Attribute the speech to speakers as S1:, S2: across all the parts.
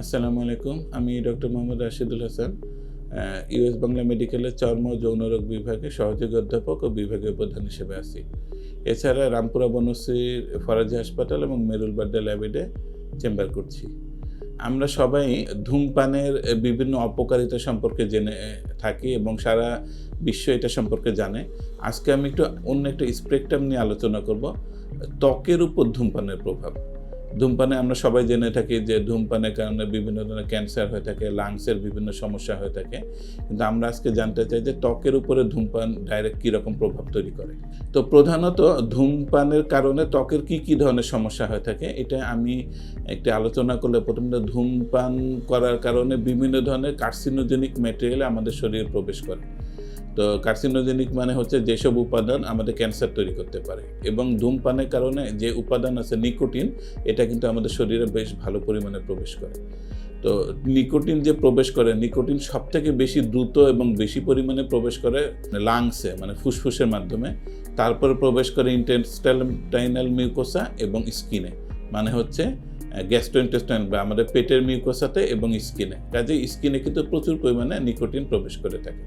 S1: আসসালামু আলাইকুম। আমি ডক্টর মোহাম্মদ রাশিদুল হাসান ইউএস বাংলা মেডিকেলের চর্ম যৌনরোগ বিভাগে সহযোগী অধ্যাপক ও বিভাগীয় প্রধান হিসেবে আছি। এছাড়া রামপুরা বনশ্রীর ফরাজি হাসপাতাল এবং মেরুল বাড্ডা ল্যাবেডে চেম্বার করছি। আমরা সবাই ধূমপানের বিভিন্ন অপকারিতা সম্পর্কে জেনে থাকি এবং সারা বিশ্ব এটা সম্পর্কে জানে। আজকে আমি একটু অন্য একটা স্পেকট্রাম নিয়ে আলোচনা করব, ত্বকের উপর ধূমপানের প্রভাব। ধূমপানে আমরা সবাই জেনে থাকি যে ধূমপানের কারণে বিভিন্ন ধরনের ক্যান্সার হয়ে থাকে লাংসের বিভিন্ন সমস্যা হয়ে থাকে। কিন্তু আমরা আজকে জানতে চাই যে ত্বকের উপরে ধূমপান ডাইরেক্ট কীরকম প্রভাব তৈরি করে? তো প্রধানত ধূমপানের কারণে ত্বকের কি কি ধরনের সমস্যা হয়ে থাকে, এটা আমি একটি আলোচনা করলে প্রথমত ধূমপান করার কারণে বিভিন্ন ধরনের কার্সিনোজেনিক ম্যাটেরিয়াল আমাদের শরীরে প্রবেশ করে। তো কার্সিনোজেনিক মানে হচ্ছে যেসব উপাদান আমাদের ক্যান্সার তৈরি করতে পারে এবং ধূমপানের কারণে যে উপাদান আছে নিকোটিন, এটা কিন্তু আমাদের শরীরে বেশ ভালো পরিমাণে প্রবেশ করে। তো নিকোটিন যে প্রবেশ করে, নিকোটিন সব থেকে বেশি দ্রুত এবং বেশি পরিমাণে প্রবেশ করে লাংসে মানে ফুসফুসের মাধ্যমে। তারপরে প্রবেশ করে ইন্টেস্টাইনাল মিউকোসা এবং স্কিনে মানে হচ্ছে গ্যাস্ট্রোইন্টেস্টাইন বা আমাদের পেটের মিউকোসাতে এবং স্কিনে কাজে স্কিনে কিন্তু প্রচুর পরিমাণে নিকোটিন প্রবেশ করে থাকে।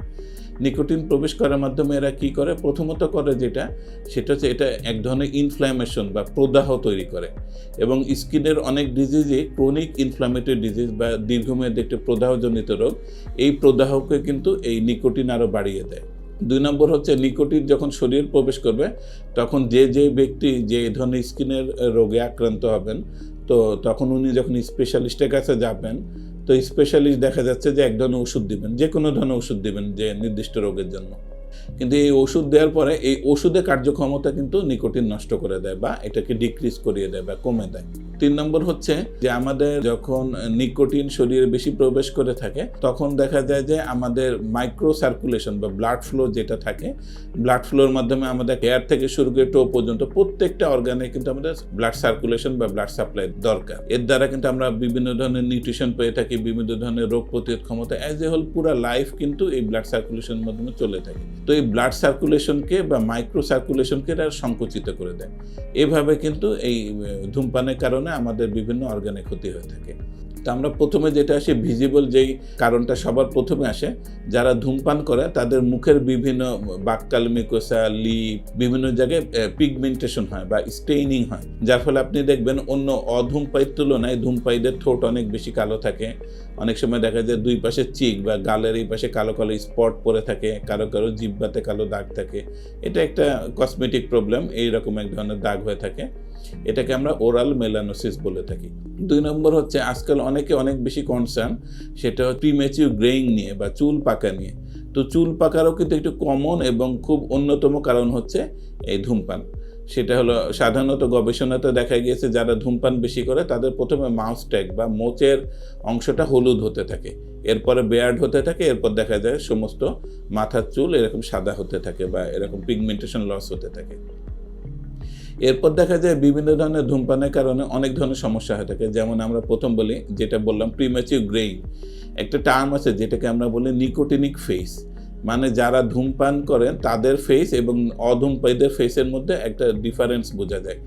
S1: নিকোটিন প্রবেশ করার মাধ্যমে এরা কি করে? প্রথমত করে যেটা, সেটা হচ্ছে এটা এক ধরনের ইনফ্ল্যামেশন বা প্রদাহ তৈরি করে। এবং স্কিনের অনেক ডিজিজে ক্রনিক ইনফ্ল্যামেটরি ডিজিজ বা দীর্ঘমেয়াদী একটি প্রদাহজনিত রোগ, এই প্রদাহকে কিন্তু এই নিকোটিন আরও বাড়িয়ে দেয়। দুই নম্বর হচ্ছে নিকোটিন যখন শরীর প্রবেশ করবে, তখন যে যে ব্যক্তি যে ধরনের স্কিনের রোগে আক্রান্ত হবেন তো তখন উনি যখন স্পেশালিস্টের কাছে যাবেন, তো স্পেশালিস্ট দেখা যাচ্ছে যে এক ধরনের ওষুধ দিবেন, যে কোনো ধরনের ওষুধ দিবেন যে নির্দিষ্ট রোগের জন্য। কিন্তু এই ওষুধ দেওয়ার পরে এই ওষুধের কার্যক্ষমতা কিন্তু নিকোটিন নষ্ট করে দেয় বা এটাকে ডিক্রিজ করিয়ে দেয় বা কমে দেয়। তিন নম্বর হচ্ছে যে আমাদের যখন নিকোটিন শরীরে বেশি প্রবেশ করে থাকে, তখন দেখা যায় যে আমাদের মাইক্রো সার্কুলেশন বা ব্লাড ফ্লো যেটা থাকে ব্লাড ফ্লোর মাধ্যমে আমাদের হেয়ার থেকে শুরু করে টো পর্যন্ত প্রত্যেকটা অর্গানে কিন্তু আমাদের ব্লাড সার্কুলেশন বা ব্লাড সাপ্লাই দরকার। এর দ্বারা কিন্তু আমরা বিভিন্ন ধরনের নিউট্রিশন পেয়ে থাকি, বিভিন্ন ধরনের রোগ প্রতিরোধ ক্ষমতা অ্যাজ এ হোল পুরো লাইফ কিন্তু এই ব্লাড সার্কুলেশনের মাধ্যমে চলে থাকে। তো এই ব্লাড সার্কুলেশনকে বা মাইক্রো সার্কুলেশনকে সংকুচিত করে দেয়। এভাবে কিন্তু এই ধূমপানের কারণে আমাদের বিভিন্ন অর্গানে ক্ষতি হয়ে থাকে। তো আমরা প্রথমে যেটা আসে ভিজিবল যেই কারণটা সবার প্রথমে আসে, যারা ধূমপান করে তাদের মুখের বিভিন্ন বাক্কাল মিকোসা লিপ বিভিন্ন জায়গায় পিগমেন্টেশন হয় বা স্টেইনিং হয়। যার ফলে আপনি দেখবেন অন্য অধূমপাইয়ের তুলনায় ধূমপাইদের ঠোঁট অনেক বেশি কালো থাকে। অনেক সময় দেখা যায় দুই পাশে চিক বা গালের এই পাশে কালো কালো স্পট পরে থাকে, কারও কারও জিব্বাতে কালো দাগ থাকে। এটা একটা কসমেটিক প্রবলেম এইরকম এক ধরনের দাগ হয়ে থাকে। এটাকে আমরা ওরাল মেলানোসিস বলে থাকি। দুই নম্বর হচ্ছে, আজকাল অনেকে অনেক বেশি কনসার্ন সেটা প্রিমেচিউ গ্রেইং নিয়ে বা চুল পাকা নিয়ে। তো চুল পাকারও কিন্তু একটু কমন এবং খুব অন্যতম কারণ হচ্ছে এই ধূমপান। সেটা হলো, সাধারণত গবেষণাতে দেখা গিয়েছে, যারা ধূমপান বেশি করে, তাদের প্রথমে মাউস ট্যাগ বা মোচের অংশটা হলুদ হতে থাকে। এরপরে বেয়ার্ড হতে থাকে, এরপর দেখা যায় সমস্ত মাথার চুল এরকম সাদা হতে থাকে বা এরকম পিগমেন্টেশন লস হতে থাকে। এরপর দেখা যায় বিভিন্ন ধরনের ধূমপানের কারণে অনেক ধরনের সমস্যা হয়ে থাকে। যেমন আমরা প্রথম বলি, যেটা বললাম প্রিম্যাচিউ গ্রেইং একটা টার্ম আছে যেটাকে আমরা বলি নিকোটিনিক ফেস মানে যারা ধূমপান করেন, তাদের ফেস এবং অধূমপায়ীদের ফেসের মধ্যে একটা ডিফারেন্স বোঝা যায়।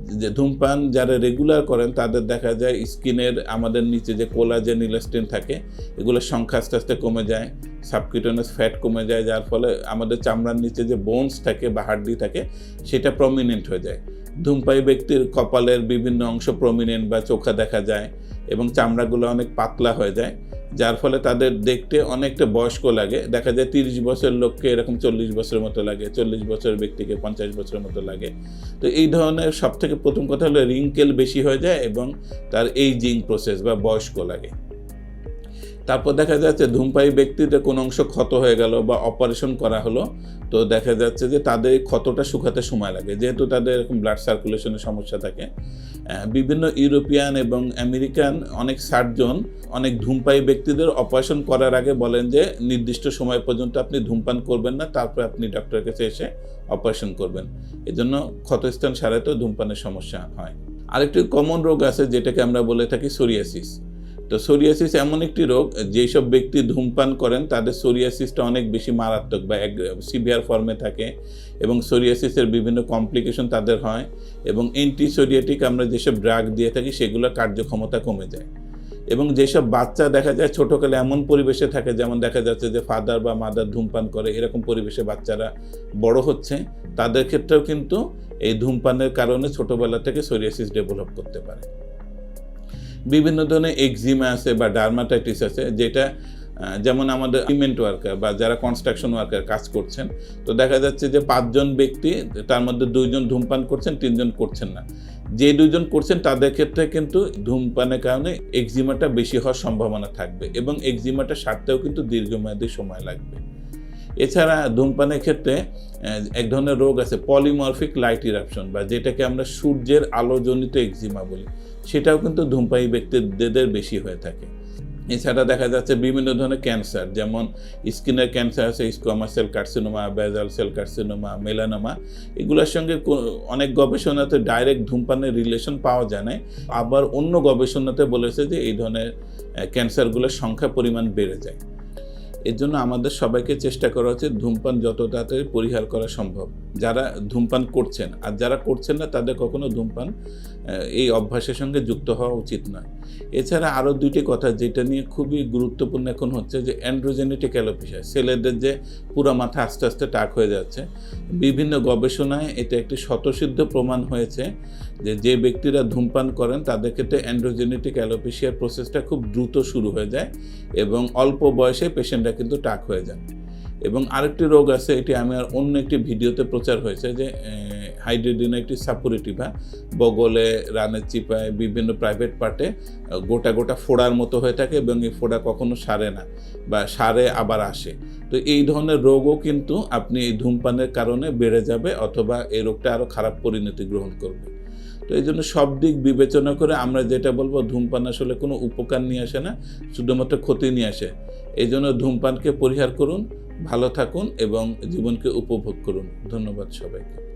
S1: যে ধূমপান যারা রেগুলার করেন, তাদের দেখা যায় স্কিনের আমাদের নিচে যে কোলা কোলাজেন ইলাস্টিন থাকে, এগুলোর সংখ্যা আস্তে আস্তে কমে যায়। সাবকিউটেনাস ফ্যাট কমে যায়, যার ফলে আমাদের চামড়ার নিচে যে বোনস থাকে বা হাড্ডি থাকে, সেটা প্রমিনেন্ট হয়ে যায়। ধূমপায়ী ব্যক্তির কপালের বিভিন্ন অংশ প্রমিনেন্ট বা চোখা দেখা যায় এবং চামড়াগুলো অনেক পাতলা হয়ে যায়, যার ফলে তাদের দেখতে অনেকটা বয়স্ক লাগে। দেখা যায় তিরিশ বছর লোককে এরকম চল্লিশ বছরের মতো লাগে, চল্লিশ বছরের ব্যক্তিকে পঞ্চাশ বছরের মতো লাগে। তো এই ধরনের সব থেকে প্রথম কথা হলো রিঙ্কেল বেশি হয়ে যায় এবং তার এইজিং প্রসেস বা বয়স্ক লাগে। তারপর দেখা যাচ্ছে ধূমপায়ী ব্যক্তিদের কোনো অংশ ক্ষত হয়ে গেল বা অপারেশন করা হলো, তো দেখা যাচ্ছে যে তাদের ক্ষতটা শুকাতে সময় লাগে। যেহেতু তাদের এরকম ব্লাড সার্কুলেশনের সমস্যা থাকে বিভিন্ন ইউরোপিয়ান এবং আমেরিকান অনেক সার্জন অনেক ধূমপায়ী ব্যক্তিদের অপারেশন করার আগে বলেন যে, নির্দিষ্ট সময় পর্যন্ত আপনি ধূমপান করবেন না, তারপরে আপনি ডক্টরের কাছে এসে অপারেশন করবেন। এজন্য ক্ষতস্থান সারাতেও ধূমপানের সমস্যা হয়। আরেকটি কমন রোগ আছে, যেটাকে আমরা বলে থাকি সোরিয়াসিস তো সোরিয়াসিস এমন একটি রোগ, যেসব ব্যক্তি ধূমপান করেন, তাদের সোরিয়াসিসটা অনেক বেশি মারাত্মক বা এক সিভিয়ার ফর্মে থাকে এবং সোরিয়াসিসের বিভিন্ন কমপ্লিকেশন তাদের হয় এবং অ্যান্টিসোরিয়াটিক আমরা যেসব ড্রাগ দিয়ে থাকি সেগুলোর কার্যক্ষমতা কমে যায়। এবং যেসব বাচ্চা দেখা যায়, ছোটোকালে এমন পরিবেশে থাকে, যেমন দেখা যাচ্ছে যে ফাদার বা মাদার ধূমপান করে, এরকম পরিবেশে বাচ্চারা বড় হচ্ছে, তাদের ক্ষেত্রেও কিন্তু এই ধূমপানের কারণে ছোটোবেলা থেকে সোরিয়াসিস ডেভেলপ করতে পারে। বিভিন্ন ধরনের এক্সিমা আছে বা ডার্মাটাইটিস আছে, যেটা যেমন আমাদের সিমেন্ট ওয়ার্কার বা যারা কনস্ট্রাকশন ওয়ার্কার কাজ করছেন, তো দেখা যাচ্ছে যে পাঁচজন ব্যক্তি, তার মধ্যে দুইজন ধূমপান করছেন, তিনজন করছেন না। যে দুজন করছেন, তাদের ক্ষেত্রে কিন্তু ধূমপানের কারণে এক্সিমাটা বেশি হওয়ার সম্ভাবনা থাকবে এবং এক্সিমাটা সারতেও কিন্তু দীর্ঘমেয়াদী সময় লাগবে। এছাড়া ধূমপানের ক্ষেত্রে এক ধরনের রোগ আছে পলিমরফিক লাইট ইরাপশন বা যেটাকে আমরা সূর্যের আলোজনিত এক্সিমা বলি। সেটাও কিন্তু ধূমপায়ী ব্যক্তিদের বেশি হয়ে থাকে। এছাড়া দেখা যাচ্ছে বিভিন্ন ধরনের ক্যান্সার, যেমন স্কিনের ক্যান্সার আছে squamous cell carcinoma basal cell carcinoma, melanoma. এগুলোর সঙ্গে অনেক গবেষণাতে ডাইরেক্ট ধূমপানের রিলেশন পাওয়া যায় না আবার অন্য গবেষণাতে বলেছে যে এই ধরনের ক্যান্সারগুলোর সংখ্যা পরিমাণ বেড়ে যায়। এর জন্য আমাদের সবাইকে চেষ্টা করা উচিত ধূমপান যত তাড়াতাড়ি পরিহার করা সম্ভব। যারা ধূমপান করছেন, আর যারা করছেন না, তাদের কখনো ধূমপান এই অভ্যাসের সঙ্গে যুক্ত হওয়া উচিত নয়। এছাড়া আরও দুইটি কথা যেটা নিয়ে খুবই গুরুত্বপূর্ণ এখন হচ্ছে যে অ্যান্ড্রোজেনেটিক অ্যালোপেশিয়া ছেলেদের যে পুরো মাথা আস্তে আস্তে টাক হয়ে যাচ্ছে। বিভিন্ন গবেষণায় এটা একটি স্বতঃসিদ্ধ প্রমাণ হয়েছে যে যে ব্যক্তিরা ধূমপান করেন, তাদের ক্ষেত্রে অ্যান্ড্রোজেনেটিক অ্যালোপেশিয়ার প্রসেসটা খুব দ্রুত শুরু হয়ে যায় এবং অল্প বয়সে পেশেন্টরা কিন্তু টাক হয়ে যায় এবং আরেকটি রোগ আছে, এটি আমার অন্য একটি ভিডিওতে প্রচার হয়েছে যে হাইড্রেডিনাইটিস সাপুরেটিভা। বগলে রানের চিপায় বিভিন্ন প্রাইভেট পার্টে গোটা গোটা ফোড়ার মতো হয়ে থাকে এবং এই ফোড়া কখনো সারে না বা সারে আবার আসে। তো এই ধরনের রোগও কিন্তু আপনি এই ধূমপানের কারণে বেড়ে যাবে অথবা এই রোগটা আরও খারাপ পরিণতি গ্রহণ করবে। তো এই জন্য সব দিক বিবেচনা করে আমরা যেটা বলব, ধূমপান আসলে কোনো উপকার নিয়ে আসে না, শুধুমাত্র ক্ষতি নিয়ে আসে। এই জন্য ধূমপানকে পরিহার করুন, ভালো থাকুন এবং জীবনকে উপভোগ করুন। ধন্যবাদ সবাইকে।